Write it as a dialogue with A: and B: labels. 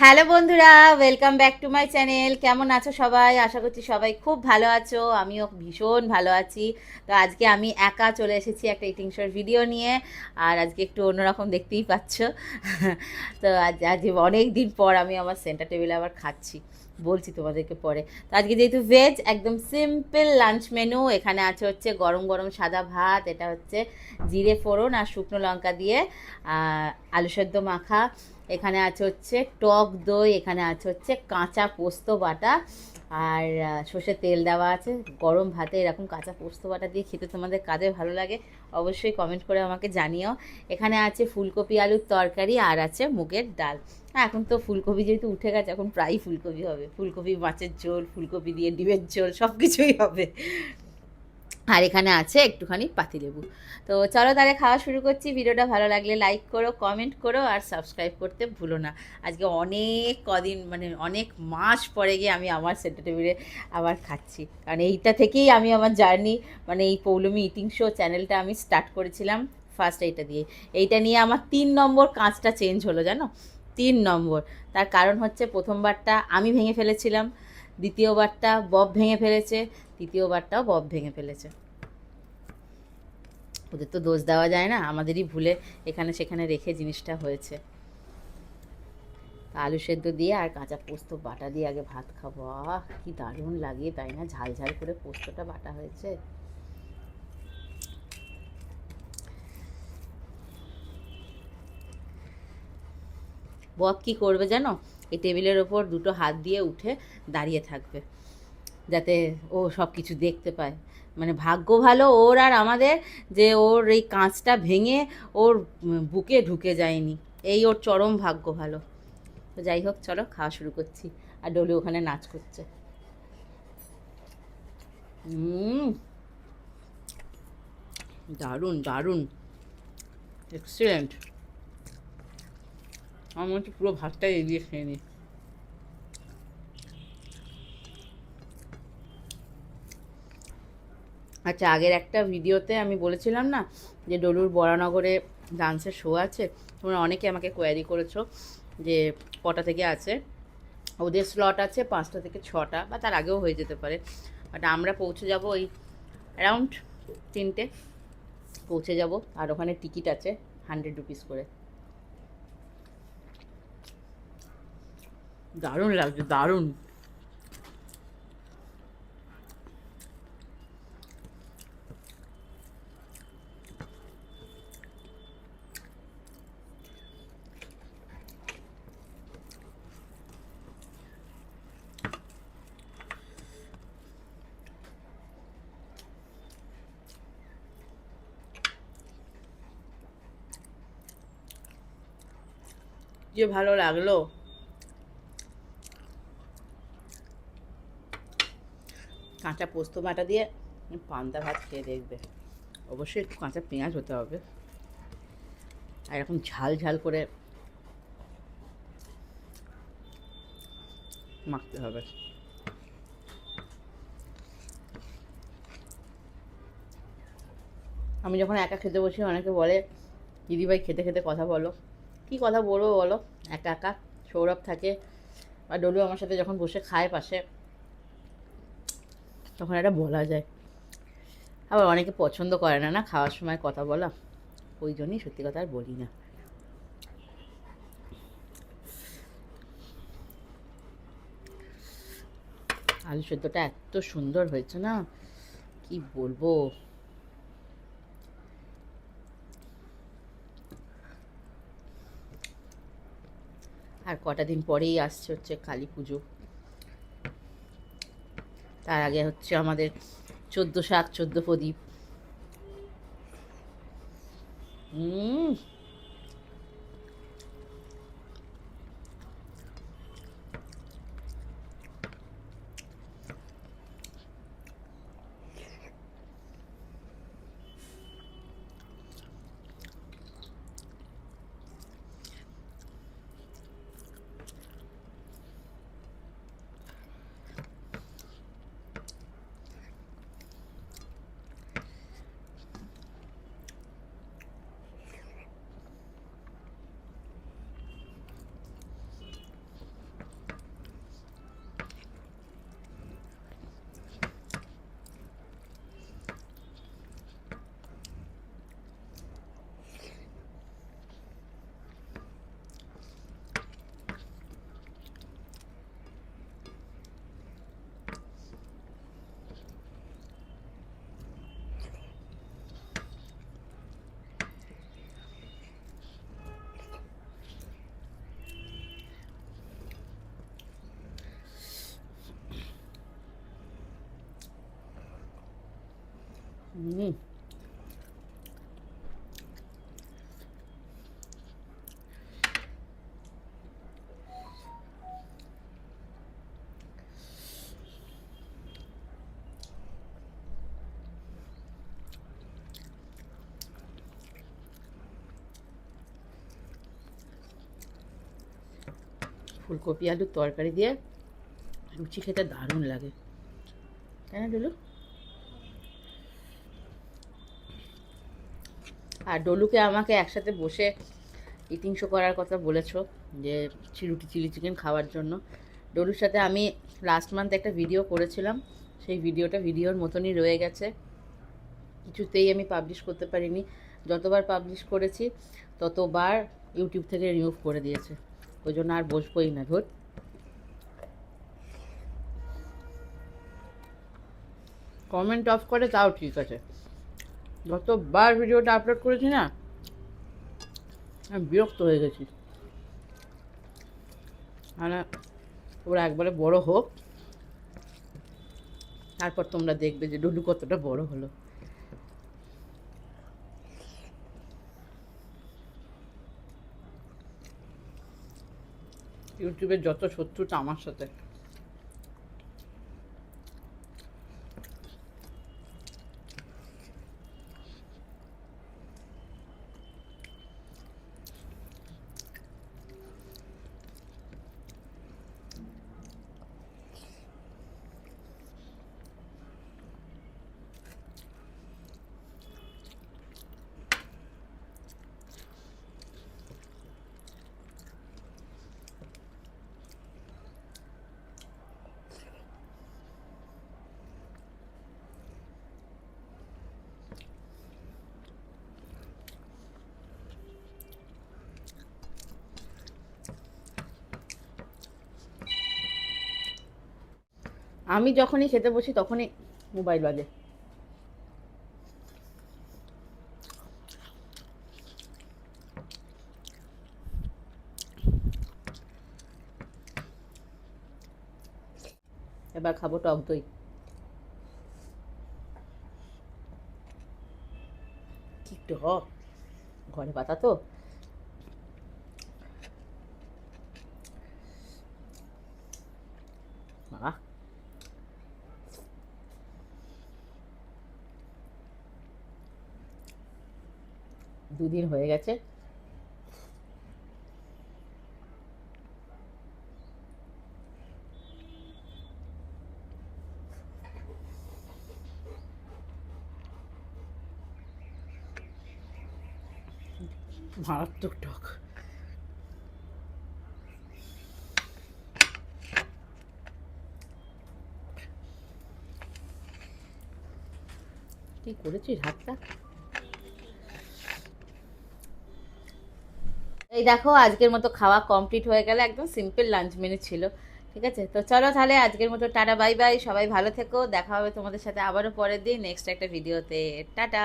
A: Hello বন্ধুরা welcome back to my channel কেমন আছো সবাই? আশা করছি সবাই খুব ভালো আছো, আমিও ভীষণ ভালো আছি। তো আজকে আমি একা চলে এসেছি একটা ইটিং শোর ভিডিও নিয়ে, আর আজকে একটু অন্যরকম দেখতেই পাচ্ছ। তো আজ আজ অনেক দিন পর আমি আমার সেন্টার টেবিলে আবার খাচ্ছি, বলছি তোমাদেরকে পরে। তো আজকে যেহেতু ভেজ একদম সিম্পল লাঞ্চ মেনু এখানে আছে হচ্ছে গরম গরম সাদা ভাত, এটা হচ্ছে জিরে ফোড়ন আর শুকনো লঙ্কা দিয়ে আলু সেদ্ধ মাখা এখানে আছে হচ্ছে টক দই এখানে আছে হচ্ছে কাঁচা পোস্ত বাটা আর সর্ষের তেল দেওয়া আছে। গরম ভাতে এরকম কাঁচা পোস্ত বাটা দিয়ে খেতে তোমাদের কাজে ভালো লাগে অবশ্যই কমেন্ট করে আমাকে জানিও। এখানে আছে ফুলকপি আলুর তরকারি আর আছে মুগের ডাল। হ্যাঁ, এখন তো ফুলকপি যেহেতু উঠে গেছে এখন প্রায়ই ফুলকপি হবে। ফুলকপি মাছের ঝোল ফুলকপি দিয়ে ডিমের ঝোল সব কিছুই হবে। আর এখানে আছে একটুখানি পাতিলেবু। তো চলো তাহলে খাওয়া শুরু করছি। ভিডিওটা ভালো লাগলে লাইক করো কমেন্ট করো আর সাবস্ক্রাইব করতে ভুলো না। আজকে অনেক কদিন মানে অনেক মাস পরে গিয়ে আমি আমার সেন্টার টেবিলে আবার খাচ্ছি। কারণ এইটা থেকেই আমি আমার জার্নি মানে এই পৌলমি ইটিং শো চ্যানেলটা আমি স্টার্ট করেছিলাম ফার্স্ট এইটা দিয়ে। এইটা নিয়ে আমার তিন নম্বর কাঁচটা চেঞ্জ হলো, জানো? তিন নম্বর। তার কারণ হচ্ছে প্রথমবারটা আমি ভেঙে ফেলেছিলাম, দ্বিতীয়বারটা বব ভেঙে ফেলেছে তৃতীয়বারটাও বব ভেঙে ফেলেছে। ওদের তো দোষ দেওয়া যায় না, আমাদেরই ভুলে এখানে সেখানে রেখে জিনিসটা হয়েছে। আলু সেদ্ধ দিয়ে আর কাঁচা পোস্ত বাটা দিয়ে আগে ভাত খাব। আহ, কি দারুণ লাগে, তাই না? ঝাল ঝাল করে পোস্তটা বাটা হয়েছে। বব কি করবে জানো? এই টেবিলের ওপর দুটো হাত দিয়ে উঠে দাঁড়িয়ে থাকবে। যাতে ও সব কিছু দেখতে পায়। মানে ভাগ্য ভালো ওর আর আমাদের যে ওর এই কাঁচটা ভেঙে ওর বুকে ঢুকে যায়নি। এই ওর চরম ভাগ্য ভালো। তো যাই হোক, চলো খাওয়া শুরু করছি। আর ডলি ওখানে নাচ করছে। দারুণ দারুণ। এক্সিলেন্ট আমার পুরো ভাতটাই এগিয়ে খেয়ে নিই। আচ্ছা আগের একটা ভিডিওতে আমি বলেছিলাম না যে ডলুর বরানগরে ডান্সের শো আছে? তোমরা অনেকে আমাকে কোয়ারি করেছ যে কটা থেকে আছে? ওদের স্লট আছে পাঁচটা থেকে ছটা বা তার আগেও হয়ে যেতে পারে। বাট আমরা পৌঁছে যাব ওই অ্যারাউন্ড তিনটে। পৌঁছে যাব, আর ওখানে টিকিট আছে হান্ড্রেড রুপিস করে। দারুণ লাগছে, দারুণ। যে ভালো লাগল। কাঁচা পোস্ত বাটা দিয়ে পান্তা ভাত খেয়ে দেখবে। অবশ্যই একটু কাঁচা পেঁয়াজ হতে হবে। আর এরকম ঝাল ঝাল করে মাখতে হবে। আমি যখন একা খেতে বসি, অনেকে বলে, দিদিভাই, খেতে খেতে কথা বলো। কি কথা বলব বলো? একা একা সৌরভ থাকে আর ডলু আমার সাথে যখন বসে খায় পাশে, তখন এটা বলা যায়। আবার অনেকে পছন্দ করে না না খাওয়ার সময় কথা বলা, ওই জন্যই সত্যি কথা আর বলি না। আলু সেদ্ধটা এত সুন্দর হয়েছে না, কি বলব? কটা দিন পরেই আসছে হচ্ছে কালী পুজো। তার আগে হচ্ছে আমাদের চোদ্দ শাক চোদ্দ প্রদীপ। হুম ফুলকপি আলুর তরকারি দিয়ে লুচি খেতে দারুণ লাগে। তাই না ডলু আর ডলুকে আমাকে একসাথে বসে ইটিং শো করার কথা বলেছ, যে চিরুটি চিলি চিকেন খাওয়ার জন্য। ডলুর সাথে আমি লাস্ট মান্থ একটা ভিডিও করেছিলাম, সেই ভিডিওটা ভিডিওর মতনই রয়ে গেছে। কিছুতেই আমি পাবলিশ করতে পারিনি। যতবার পাবলিশ করেছি, ততবার ইউটিউব থেকে রিমুভ করে দিয়েছে। ওই জন্য আর বসবোই না, ধর। কমেন্ট অফ করে তাও ঠিক আছে। যতবার ভিডিওটা আপলোড করেছি না, আমি বিরক্ত হয়ে গেছি। মানে ওরা একবারে বড় হোক, তারপর তোমরা দেখবে যে ডুডু কতটা বড় হলো। ইউটিউবের যত শত্রুটা আমার সাথে আমি যখনই খেতে বসি তখনই মোবাইল বাজে। এবার খাব টক দই। কি টক? ঘরে পাতা তো? বাবা দুদিন হয়ে গেছে। মারাত্মক টক। কি করেছিস হাতটা? এই দেখো, আজকের মতো খাওয়া কমপ্লিট হয়ে গেলে। একদম সিম্পল লাঞ্চ মেনু ছিল। ঠিক আছে? তো চলো তাহলে আজকের মতো টাটা বাই বাই সবাই ভালো থেকো। দেখা হবে তোমাদের সাথে আবারও পরের দিন নেক্সট একটা ভিডিওতে টাটা!